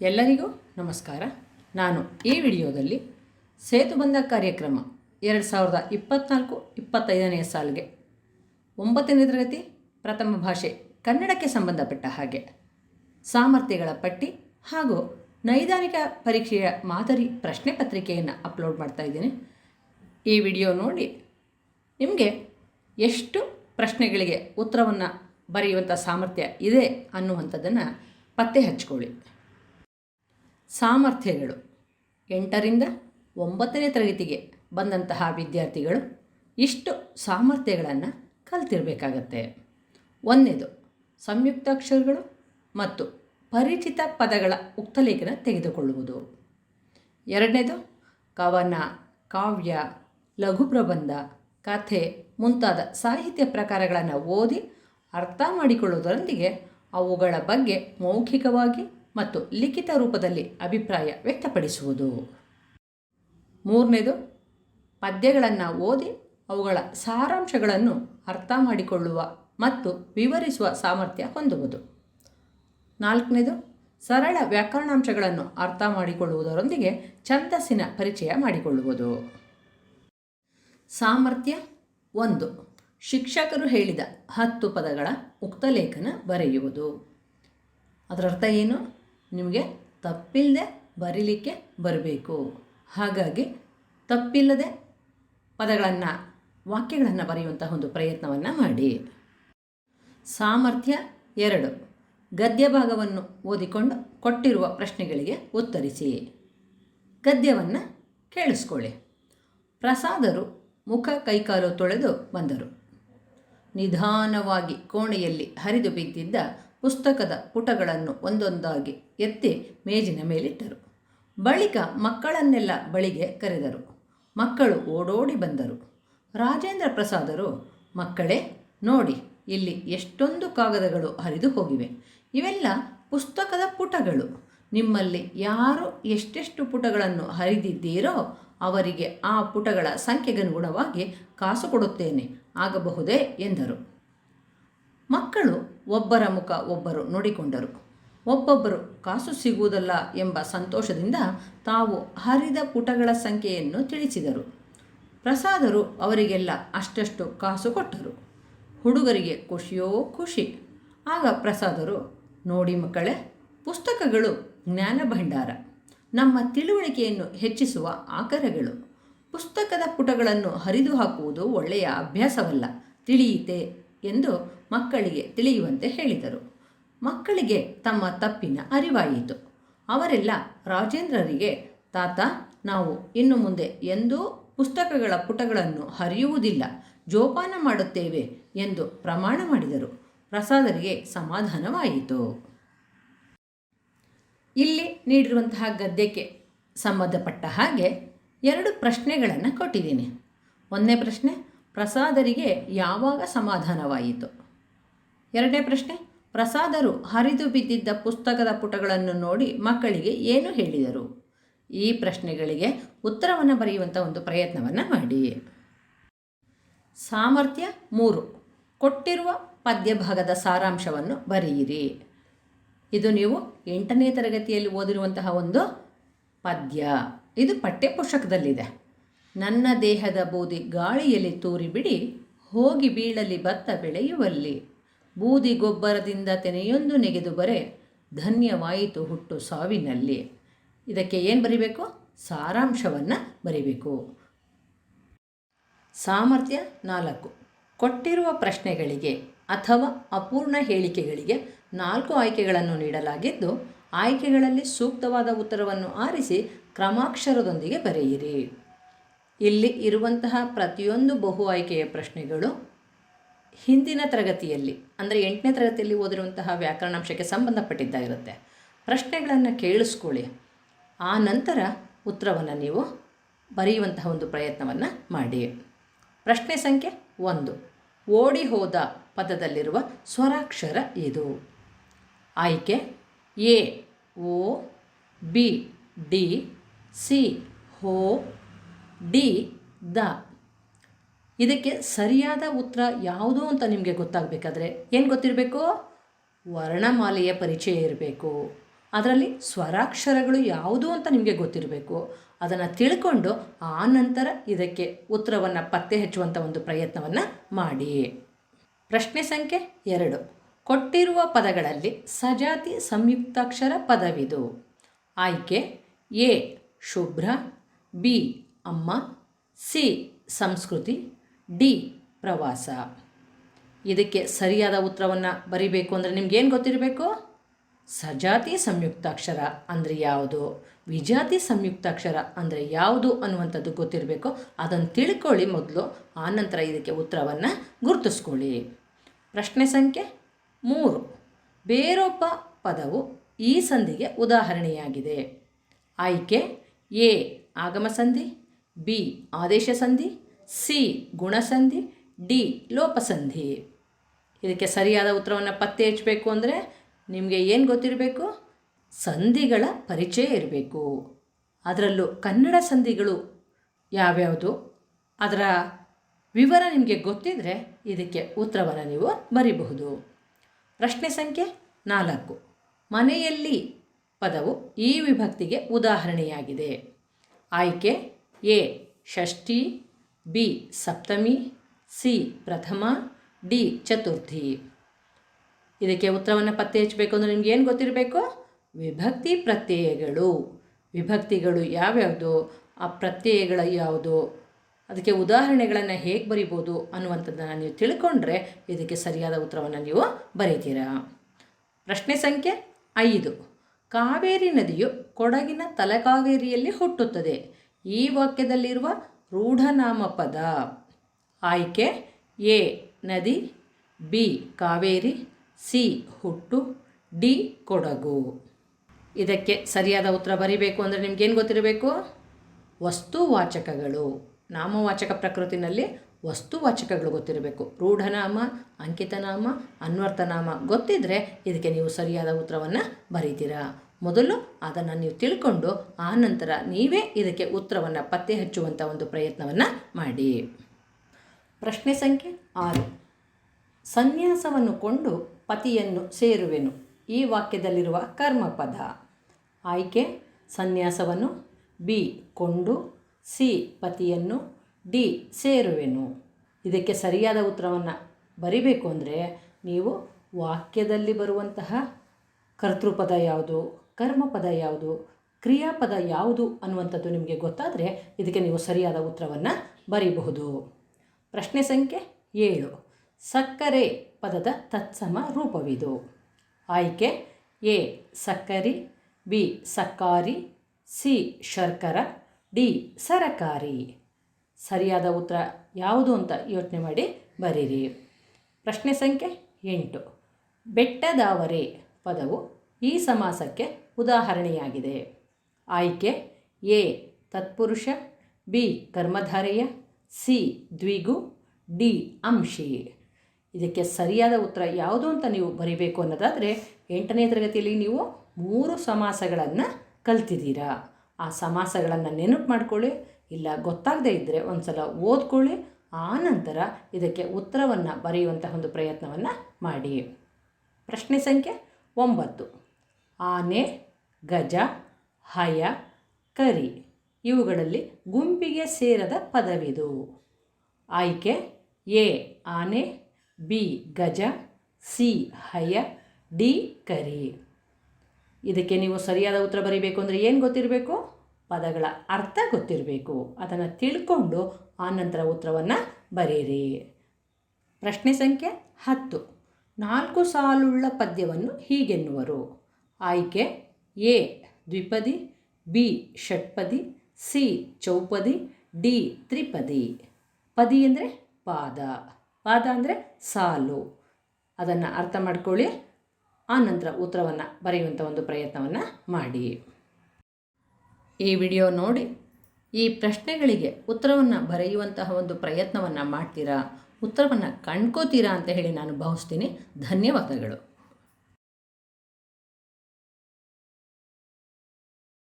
ಎಲ್ಲರಿಗೂ ನಮಸ್ಕಾರ. ನಾನು ಈ ವಿಡಿಯೋದಲ್ಲಿ ಸೇತುಬಂಧ ಕಾರ್ಯಕ್ರಮ ಎರಡು ಸಾವಿರದ ಇಪ್ಪತ್ತ್ನಾಲ್ಕು ಇಪ್ಪತ್ತೈದನೆಯ ಸಾಲಿಗೆ ಒಂಬತ್ತನೇ ತರಗತಿ ಪ್ರಥಮ ಭಾಷೆ ಕನ್ನಡಕ್ಕೆ ಸಂಬಂಧಪಟ್ಟ ಹಾಗೆ ಸಾಮರ್ಥ್ಯಗಳ ಪಟ್ಟಿ ಹಾಗೂ ನೈದಾನಿಕ ಪರೀಕ್ಷೆಯ ಮಾದರಿ ಪ್ರಶ್ನೆ ಪತ್ರಿಕೆಯನ್ನು ಅಪ್ಲೋಡ್ ಮಾಡ್ತಾ ಇದ್ದೀನಿ. ಈ ವಿಡಿಯೋ ನೋಡಿ ನಿಮಗೆ ಎಷ್ಟು ಪ್ರಶ್ನೆಗಳಿಗೆ ಉತ್ತರವನ್ನು ಬರೆಯುವಂಥ ಸಾಮರ್ಥ್ಯ ಇದೆ ಅನ್ನುವಂಥದ್ದನ್ನು ಪತ್ತೆ ಹಚ್ಕೊಳ್ಳಿ. ಸಾಮರ್ಥ್ಯಗಳು. ಎಂಟರಿಂದ ಒಂಬತ್ತನೇ ತರಗತಿಗೆ ಬಂದಂತಹ ವಿದ್ಯಾರ್ಥಿಗಳು ಇಷ್ಟು ಸಾಮರ್ಥ್ಯಗಳನ್ನು ಕಲ್ತಿರಬೇಕಾಗತ್ತೆ. ಒಂದನೇದು ಸಂಯುಕ್ತಾಕ್ಷರಗಳು ಮತ್ತು ಪರಿಚಿತ ಪದಗಳ ಉಕ್ತಲೇಖನ ತೆಗೆದುಕೊಳ್ಳುವುದು. ಎರಡನೇದು, ಕವನ, ಕಾವ್ಯ, ಲಘು ಪ್ರಬಂಧ, ಕಥೆ ಮುಂತಾದ ಸಾಹಿತ್ಯ ಪ್ರಕಾರಗಳನ್ನು ಓದಿ ಅರ್ಥ ಮಾಡಿಕೊಳ್ಳುವುದರೊಂದಿಗೆ ಅವುಗಳ ಬಗ್ಗೆ ಮೌಖಿಕವಾಗಿ ಮತ್ತು ಲಿಖಿತ ರೂಪದಲ್ಲಿ ಅಭಿಪ್ರಾಯ ವ್ಯಕ್ತಪಡಿಸುವುದು. ಮೂರನೇದು, ಪದ್ಯಗಳನ್ನು ಓದಿ ಅವುಗಳ ಸಾರಾಂಶಗಳನ್ನು ಅರ್ಥ ಮಾಡಿಕೊಳ್ಳುವ ಮತ್ತು ವಿವರಿಸುವ ಸಾಮರ್ಥ್ಯ ಹೊಂದುವುದು. ನಾಲ್ಕನೇದು, ಸರಳ ವ್ಯಾಕರಣಾಂಶಗಳನ್ನು ಅರ್ಥ ಮಾಡಿಕೊಳ್ಳುವುದರೊಂದಿಗೆ ಛಂದಸ್ಸಿನ ಪರಿಚಯ ಮಾಡಿಕೊಳ್ಳುವುದು. ಸಾಮರ್ಥ್ಯ ಒಂದು, ಶಿಕ್ಷಕರು ಹೇಳಿದ ಹತ್ತು ಪದಗಳ ಉಕ್ತಲೇಖನ ಬರೆಯುವುದು. ಅದರರ್ಥ ಏನು? ನಿಮಗೆ ತಪ್ಪಿಲ್ಲದೆ ಬರೀಲಿಕ್ಕೆ ಬರಬೇಕು. ಹಾಗಾಗಿ ತಪ್ಪಿಲ್ಲದೆ ಪದಗಳನ್ನು, ವಾಕ್ಯಗಳನ್ನು ಬರೆಯುವಂತಹ ಒಂದು ಪ್ರಯತ್ನವನ್ನು ಮಾಡಿ. ಸಾಮರ್ಥ್ಯ ಎರಡು. ಗದ್ಯ ಭಾಗವನ್ನು ಓದಿಕೊಂಡು ಕೊಟ್ಟಿರುವ ಪ್ರಶ್ನೆಗಳಿಗೆ ಉತ್ತರಿಸಿ. ಗದ್ಯವನ್ನು ಕೇಳಿಸ್ಕೊಳ್ಳಿ. ಪ್ರಸಾದರು ಮುಖ ಕೈಕಾಲು ತೊಳೆದು ಬಂದರು. ನಿಧಾನವಾಗಿ ಕೋಣೆಯಲ್ಲಿ ಹರಿದು ಬಿದ್ದಿದ್ದ ಪುಸ್ತಕದ ಪುಟಗಳನ್ನು ಒಂದೊಂದಾಗಿ ಎತ್ತಿ ಮೇಜಿನ ಮೇಲಿಟ್ಟರು. ಬಳಿಕ ಮಕ್ಕಳನ್ನೆಲ್ಲ ಬಳಿಗೆ ಕರೆದರು. ಮಕ್ಕಳು ಓಡೋಡಿ ಬಂದರು. ರಾಜೇಂದ್ರ ಪ್ರಸಾದರು, ಮಕ್ಕಳೇ, ನೋಡಿ, ಇಲ್ಲಿ ಎಷ್ಟೊಂದು ಕಾಗದಗಳು ಹರಿದು ಹೋಗಿವೆ. ಇವೆಲ್ಲ ಪುಸ್ತಕದ ಪುಟಗಳು. ನಿಮ್ಮಲ್ಲಿ ಯಾರು ಎಷ್ಟೆಷ್ಟು ಪುಟಗಳನ್ನು ಹರಿದಿದ್ದೀರೋ ಅವರಿಗೆ ಆ ಪುಟಗಳ ಸಂಖ್ಯೆಗನುಗುಣವಾಗಿ ಕಾಸು ಕೊಡುತ್ತೇನೆ ಆಗಬಹುದೇ? ಎಂದರು. ಮಕ್ಕಳು ಒಬ್ಬರ ಮುಖ ಒಬ್ಬರು ನೋಡಿಕೊಂಡರು. ಒಬ್ಬೊಬ್ಬರು ಕಾಸು ಸಿಗುವುದಲ್ಲ ಎಂಬ ಸಂತೋಷದಿಂದ ತಾವು ಹರಿದ ಪುಟಗಳ ಸಂಖ್ಯೆಯನ್ನು ತಿಳಿಸಿದರು. ಪ್ರಸಾದರು ಅವರಿಗೆಲ್ಲ ಅಷ್ಟಷ್ಟು ಕಾಸು ಕೊಟ್ಟರು. ಹುಡುಗರಿಗೆ ಖುಷಿಯೋ ಖುಷಿ. ಆಗ ಪ್ರಸಾದರು, ನೋಡಿ ಮಕ್ಕಳೇ, ಪುಸ್ತಕಗಳು ಜ್ಞಾನ ಭಂಡಾರ. ನಮ್ಮ ತಿಳುವಳಿಕೆಯನ್ನು ಹೆಚ್ಚಿಸುವ ಆಕರಗಳು. ಪುಸ್ತಕದ ಪುಟಗಳನ್ನು ಹರಿದು ಹಾಕುವುದು ಒಳ್ಳೆಯ ಅಭ್ಯಾಸವಲ್ಲ, ತಿಳಿಯಿತೆ ಎಂದು ಮಕ್ಕಳಿಗೆ ತಿಳಿಯುವಂತೆ ಹೇಳಿದರು. ಮಕ್ಕಳಿಗೆ ತಮ್ಮ ತಪ್ಪಿನ ಅರಿವಾಯಿತು. ಅವರೆಲ್ಲ ರಾಜೇಂದ್ರರಿಗೆ, ತಾತ, ನಾವು ಇನ್ನು ಮುಂದೆ ಎಂದೂ ಪುಸ್ತಕಗಳ ಪುಟಗಳನ್ನು ಹರಿಯುವುದಿಲ್ಲ, ಜೋಪಾನ ಮಾಡುತ್ತೇವೆ ಎಂದು ಪ್ರಮಾಣ ಮಾಡಿದರು. ಪ್ರಸಾದರಿಗೆ ಸಮಾಧಾನವಾಯಿತು. ಇಲ್ಲಿ ನೀಡಿರುವಂತಹ ಗದ್ಯಕ್ಕೆ ಸಂಬಂಧಪಟ್ಟ ಹಾಗೆ ಎರಡು ಪ್ರಶ್ನೆಗಳನ್ನು ಕೊಟ್ಟಿದ್ದೀನಿ. ಒಂದನೇ ಪ್ರಶ್ನೆ, ಪ್ರಸಾದರಿಗೆ ಯಾವಾಗ ಸಮಾಧಾನವಾಯಿತು? ಎರಡನೇ ಪ್ರಶ್ನೆ, ಪ್ರಸಾದರು ಹರಿದು ಬಿದ್ದಿದ್ದ ಪುಸ್ತಕದ ಪುಟಗಳನ್ನು ನೋಡಿ ಮಕ್ಕಳಿಗೆ ಏನು ಹೇಳಿದರು? ಈ ಪ್ರಶ್ನೆಗಳಿಗೆ ಉತ್ತರವನ್ನು ಬರೆಯುವಂಥ ಒಂದು ಪ್ರಯತ್ನವನ್ನು ಮಾಡಿ. ಸಾಮರ್ಥ್ಯ ಮೂರು, ಕೊಟ್ಟಿರುವ ಪದ್ಯಭಾಗದ ಸಾರಾಂಶವನ್ನು ಬರೆಯಿರಿ. ಇದು ನೀವು ಎಂಟನೇ ತರಗತಿಯಲ್ಲಿ ಓದಿರುವಂತಹ ಒಂದು ಪದ್ಯ. ಇದು ಪಠ್ಯಪುಸ್ತಕದಲ್ಲಿದೆ. ನನ್ನ ದೇಹದ ಬೂದಿ ಗಾಳಿಯಲ್ಲಿ ತೂರಿಬಿಡಿ, ಹೋಗಿ ಬೀಳಲಿ ಭತ್ತ ಬೆಳೆಯುವಲ್ಲಿ. ಬೂದಿ ಗೊಬ್ಬರದಿಂದ ತೆನೆಯೊಂದು ನೆಗೆದು ಬರೆ, ಧನ್ಯವಾಯಿತು ಹುಟ್ಟು ಸಾವಿನಲ್ಲಿ. ಇದಕ್ಕೆ ಏನು ಬರಿಬೇಕು? ಸಾರಾಂಶವನ್ನು ಬರಿಬೇಕು. ಸಾಮರ್ಥ್ಯ ನಾಲ್ಕು. ಕೊಟ್ಟಿರುವ ಪ್ರಶ್ನೆಗಳಿಗೆ ಅಥವಾ ಅಪೂರ್ಣ ಹೇಳಿಕೆಗಳಿಗೆ ನಾಲ್ಕು ಆಯ್ಕೆಗಳನ್ನು ನೀಡಲಾಗಿದ್ದು, ಆಯ್ಕೆಗಳಲ್ಲಿ ಸೂಕ್ತವಾದ ಉತ್ತರವನ್ನು ಆರಿಸಿ ಕ್ರಮಾಕ್ಷರದೊಂದಿಗೆ ಬರೆಯಿರಿ. ಇಲ್ಲಿ ಇರುವಂತಹ ಪ್ರತಿಯೊಂದು ಬಹು ಆಯ್ಕೆಯ ಪ್ರಶ್ನೆಗಳು ಹಿಂದಿನ ತರಗತಿಯಲ್ಲಿ, ಅಂದರೆ ಎಂಟನೇ ತರಗತಿಯಲ್ಲಿ ಓದಿರುವಂತಹ ವ್ಯಾಕರಣಾಂಶಕ್ಕೆ ಸಂಬಂಧಪಟ್ಟಿದ್ದಾಗಿರುತ್ತೆ. ಪ್ರಶ್ನೆಗಳನ್ನು ಕೇಳಿಸ್ಕೊಳ್ಳಿ. ಆ ನಂತರ ಉತ್ತರವನ್ನು ನೀವು ಬರೆಯುವಂತಹ ಒಂದು ಪ್ರಯತ್ನವನ್ನು ಮಾಡಿ. ಪ್ರಶ್ನೆ ಸಂಖ್ಯೆ ಒಂದು. ಓಡಿ ಹೋದ ಪದದಲ್ಲಿರುವ ಸ್ವರಾಕ್ಷರ ಇದು. ಆಯ್ಕೆ ಎ, ಓ, ಬಿ, ಡಿ, ಸಿ, ಹೋ, ಡಿ, ದ. ಇದಕ್ಕೆ ಸರಿಯಾದ ಉತ್ತರ ಯಾವುದು ಅಂತ ನಿಮಗೆ ಗೊತ್ತಾಗಬೇಕಾದ್ರೆ ಏನು ಗೊತ್ತಿರಬೇಕು? ವರ್ಣಮಾಲೆಯ ಪರಿಚಯ ಇರಬೇಕು. ಅದರಲ್ಲಿ ಸ್ವರಾಕ್ಷರಗಳು ಯಾವುದು ಅಂತ ನಿಮಗೆ ಗೊತ್ತಿರಬೇಕು. ಅದನ್ನು ತಿಳ್ಕೊಂಡು ಆ ನಂತರ ಇದಕ್ಕೆ ಉತ್ತರವನ್ನು ಪತ್ತೆ ಹಚ್ಚುವಂಥ ಒಂದು ಪ್ರಯತ್ನವನ್ನು ಮಾಡಿ. ಪ್ರಶ್ನೆ ಸಂಖ್ಯೆ ಎರಡು. ಕೊಟ್ಟಿರುವ ಪದಗಳಲ್ಲಿ ಸಜಾತಿ ಸಂಯುಕ್ತಾಕ್ಷರ ಪದವಿದು. ಆಯ್ಕೆ ಎ. ಶುಭ್ರ, ಬಿ. ಅಮ್ಮ, ಸಿ. ಸಂಸ್ಕೃತಿ ಡಿ ಪ್ರವಾಸ. ಇದಕ್ಕೆ ಸರಿಯಾದ ಉತ್ತರವನ್ನು ಬರಿಬೇಕು ಅಂದರೆ ನಿಮ್ಗೇನು ಗೊತ್ತಿರಬೇಕು? ಸಜಾತಿ ಸಂಯುಕ್ತಾಕ್ಷರ ಅಂದರೆ ಯಾವುದು? ವಿಜಾತಿ ಸಂಯುಕ್ತಾಕ್ಷರ ಅಂದರೆ ಯಾವುದು ಅನ್ನುವಂಥದ್ದು ಗೊತ್ತಿರಬೇಕು. ಅದನ್ನು ತಿಳ್ಕೊಳ್ಳಿ ಮೊದಲು ಆನಂತರ ಇದಕ್ಕೆ ಉತ್ತರವನ್ನು ಗುರುತಿಸ್ಕೊಳ್ಳಿ. ಪ್ರಶ್ನೆ ಸಂಖ್ಯೆ ಮೂರು. ಬೇರೊಬ್ಬ ಪದವು ಈ ಸಂಧಿಗೆ ಉದಾಹರಣೆಯಾಗಿದೆ. ಆಯ್ಕೆ ಎ, ಆಗಮ ಸಂಧಿ, ಬಿ, ಆದೇಶ ಸಂಧಿ ಸಿ, ಗುಣಸಂಧಿ, ಡಿ, ಲೋಪಸಂಧಿ. ಇದಕ್ಕೆ ಸರಿಯಾದ ಉತ್ತರವನ್ನು ಪತ್ತೆ ಹಚ್ಚಬೇಕು ಅಂದರೆ ನಿಮಗೆ ಏನು ಗೊತ್ತಿರಬೇಕು? ಸಂಧಿಗಳ ಪರಿಚಯ ಇರಬೇಕು. ಅದರಲ್ಲೂ ಕನ್ನಡ ಸಂಧಿಗಳು ಯಾವ್ಯಾವುದು? ಅದರ ವಿವರ ನಿಮಗೆ ಗೊತ್ತಿದ್ದರೆ ಇದಕ್ಕೆ ಉತ್ತರವನ್ನು ನೀವು ಬರಿಬಹುದು. ಪ್ರಶ್ನೆ ಸಂಖ್ಯೆ ನಾಲ್ಕು. ಮನೆಯಲ್ಲಿ ಪದವು ಈ ವಿಭಕ್ತಿಗೆ ಉದಾಹರಣೆಯಾಗಿದೆ. ಆಯ್ಕೆ ಎ, ಷಷ್ಠಿ ಬಿ, ಸಪ್ತಮಿ, ಸಿ, ಪ್ರಥಮ, ಡಿ, ಚತುರ್ಥಿ. ಇದಕ್ಕೆ ಉತ್ತರವನ್ನು ಪತ್ತೆ ಹಚ್ಚಬೇಕು ಅಂದರೆ ನಿಮ್ಗೆ ಏನು ಗೊತ್ತಿರಬೇಕು? ವಿಭಕ್ತಿ ಪ್ರತ್ಯಯಗಳು. ವಿಭಕ್ತಿಗಳು ಯಾವ್ಯಾವುದು? ಆ ಪ್ರತ್ಯಯಗಳ ಯಾವುದು? ಅದಕ್ಕೆ ಉದಾಹರಣೆಗಳನ್ನು ಹೇಗೆ ಬರಿಬೋದು ಅನ್ನುವಂಥದ್ದನ್ನು ನೀವು ತಿಳ್ಕೊಂಡ್ರೆ ಇದಕ್ಕೆ ಸರಿಯಾದ ಉತ್ತರವನ್ನು ನೀವು ಬರೀತೀರಾ. ಪ್ರಶ್ನೆ ಸಂಖ್ಯೆ ಐದು. ಕಾವೇರಿ ನದಿಯು ಕೊಡಗಿನ ತಲಕಾವೇರಿಯಲ್ಲಿ ಹುಟ್ಟುತ್ತದೆ. ಈ ವಾಕ್ಯದಲ್ಲಿರುವ ರೂಢನಾಮ ಪದ ಆಯ್ಕೆ ಎ, ನದಿ, ಬಿ, ಕಾವೇರಿ, ಸಿ, ಹುಟ್ಟು, ಡಿ, ಕೊಡಗು. ಇದಕ್ಕೆ ಸರಿಯಾದ ಉತ್ತರ ಬರೀಬೇಕು ಅಂದರೆ ನಿಮ್ಗೇನು ಗೊತ್ತಿರಬೇಕು? ವಸ್ತುವಾಚಕಗಳು. ನಾಮವಾಚಕ ಪ್ರಕೃತಿನಲ್ಲಿ ವಸ್ತುವಾಚಕಗಳು ಗೊತ್ತಿರಬೇಕು. ರೂಢನಾಮ, ಅಂಕಿತನಾಮ ಅನ್ವರ್ಥನಾಮ ಗೊತ್ತಿದ್ದರೆ ಇದಕ್ಕೆ ನೀವು ಸರಿಯಾದ ಉತ್ತರವನ್ನು ಬರೀತೀರಾ? ಮೊದಲು ಅದನ್ನು ನೀವು ತಿಳ್ಕೊಂಡು ಆ ನಂತರ ನೀವೇ ಇದಕ್ಕೆ ಉತ್ತರವನ್ನು ಪತ್ತೆ ಹಚ್ಚುವಂಥ ಒಂದು ಪ್ರಯತ್ನವನ್ನು ಮಾಡಿ. ಪ್ರಶ್ನೆ ಸಂಖ್ಯೆ ಆರು. ಸನ್ಯಾಸವನ್ನು ಕೊಂಡು ಪತಿಯನ್ನು ಸೇರುವೆನು. ಈ ವಾಕ್ಯದಲ್ಲಿರುವ ಕರ್ಮಪದ ಆಯ್ಕೆ ಸನ್ಯಾಸವನ್ನು ಬಿ ಕೊಂಡು ಸಿ ಪತಿಯನ್ನು ಡಿ ಸೇರುವೆನು. ಇದಕ್ಕೆ ಸರಿಯಾದ ಉತ್ತರವನ್ನು ಬರಿಬೇಕು ಅಂದರೆ ನೀವು ವಾಕ್ಯದಲ್ಲಿ ಬರುವಂತಹ ಕರ್ತೃಪದ ಯಾವುದು? ಕರ್ಮಪದ ಯಾವುದು, ಕ್ರಿಯಾಪದ ಯಾವುದು ಅನ್ನುವಂಥದ್ದು ನಿಮಗೆ ಗೊತ್ತಾದರೆ ಇದಕ್ಕೆ ನೀವು ಸರಿಯಾದ ಉತ್ತರವನ್ನು ಬರೀಬಹುದು. ಪ್ರಶ್ನೆ ಸಂಖ್ಯೆ ಏಳು. ಸಕ್ಕರೆ ಪದದ ತತ್ಸಮ ರೂಪವಿದು. ಆಯ್ಕೆ ಎ. ಸಕ್ಕರಿ, ಬಿ. ಸಕ್ಕಾರಿ, ಸಿ. ಶರ್ಕರ, ಡಿ. ಸರಕಾರಿ. ಸರಿಯಾದ ಉತ್ತರ ಯಾವುದು ಅಂತ ಯೋಚನೆ ಮಾಡಿ ಬರೀರಿ. ಪ್ರಶ್ನೆ ಸಂಖ್ಯೆ ಎಂಟು. ಬೆಟ್ಟದಾವರೆ ಪದವು ಈ ಸಮಾಸಕ್ಕೆ ಉದಾಹರಣೆಯಾಗಿದೆ. ಆಯ್ಕೆ ಎ. ತತ್ಪುರುಷ, ಬಿ. ಕರ್ಮಧಾರೆಯ, ಸಿ. ದ್ವಿಗು, ಡಿ. ಅಂಶಿ. ಇದಕ್ಕೆ ಸರಿಯಾದ ಉತ್ತರ ಯಾವುದು ಅಂತ ನೀವು ಬರೀಬೇಕು ಅನ್ನೋದಾದರೆ ಎಂಟನೇ ತರಗತಿಯಲ್ಲಿ ನೀವು ಮೂರು ಸಮಾಸಗಳನ್ನು ಕಲ್ತಿದ್ದೀರಾ. ಆ ಸಮಾಸಗಳನ್ನು ನೆನಪು ಮಾಡಿಕೊಳ್ಳಿ, ಇಲ್ಲ ಗೊತ್ತಾಗದೇ ಇದ್ದರೆ ಒಂದು ಸಲ ಓದ್ಕೊಳ್ಳಿ ಆ ನಂತರ ಇದಕ್ಕೆ ಉತ್ತರವನ್ನು ಬರೆಯುವಂತಹ ಒಂದು ಪ್ರಯತ್ನವನ್ನು ಮಾಡಿ. ಪ್ರಶ್ನೆ ಸಂಖ್ಯೆ ಒಂಬತ್ತು. ಆನೆ ಗಜ, ಹಯ, ಕರಿ ಇವುಗಳಲ್ಲಿ ಗುಂಪಿಗೆ ಸೇರದ ಪದವಿದು. ಆಯ್ಕೆ, ಎ, ಆನೆ, ಬಿ, ಗಜ, ಸಿ, ಹಯ, ಡಿ, ಕರಿ. ಇದಕ್ಕೆ ನೀವು ಸರಿಯಾದ ಉತ್ತರ ಬರೀಬೇಕು ಅಂದರೆ ಏನು ಗೊತ್ತಿರಬೇಕು? ಪದಗಳ ಅರ್ಥ ಗೊತ್ತಿರಬೇಕು. ಅದನ್ನು ತಿಳ್ಕೊಂಡು ಆನಂತರ ಉತ್ತರವನ್ನು ಬರೀರಿ. ಪ್ರಶ್ನೆ ಸಂಖ್ಯೆ ಹತ್ತು. ನಾಲ್ಕು ಸಾಲುಳ್ಳ ಪದ್ಯವನ್ನು ಹೀಗೆನ್ನುವರು. ಆಯ್ಕೆ ಎ, ದ್ವಿಪದಿ, ಬಿ, ಷಟ್ಪದಿ, ಸಿ, ಚೌಪದಿ, ಡಿ, ತ್ರಿಪದಿ. ಪದಿ ಅಂದರೆ ಪಾದ. ಪಾದ ಅಂದರೆ ಸಾಲು. ಅದನ್ನು ಅರ್ಥ ಮಾಡ್ಕೊಳ್ಳಿ. ಆ ನಂತರ ಉತ್ತರವನ್ನು ಬರೆಯುವಂಥ ಒಂದು ಪ್ರಯತ್ನವನ್ನು ಮಾಡಿ. ಈ ವಿಡಿಯೋ ನೋಡಿ. ಈ ಪ್ರಶ್ನೆಗಳಿಗೆ ಉತ್ತರವನ್ನು ಬರೆಯುವಂತಹ ಒಂದು ಪ್ರಯತ್ನವನ್ನು ಮಾಡ್ತೀರಾ? ಉತ್ತರವನ್ನು ಕಂಡ್ಕೋತೀರಾ ಅಂತ ಹೇಳಿ ನಾನು ಭಾವಿಸ್ತೀನಿ. ಧನ್ಯವಾದಗಳು.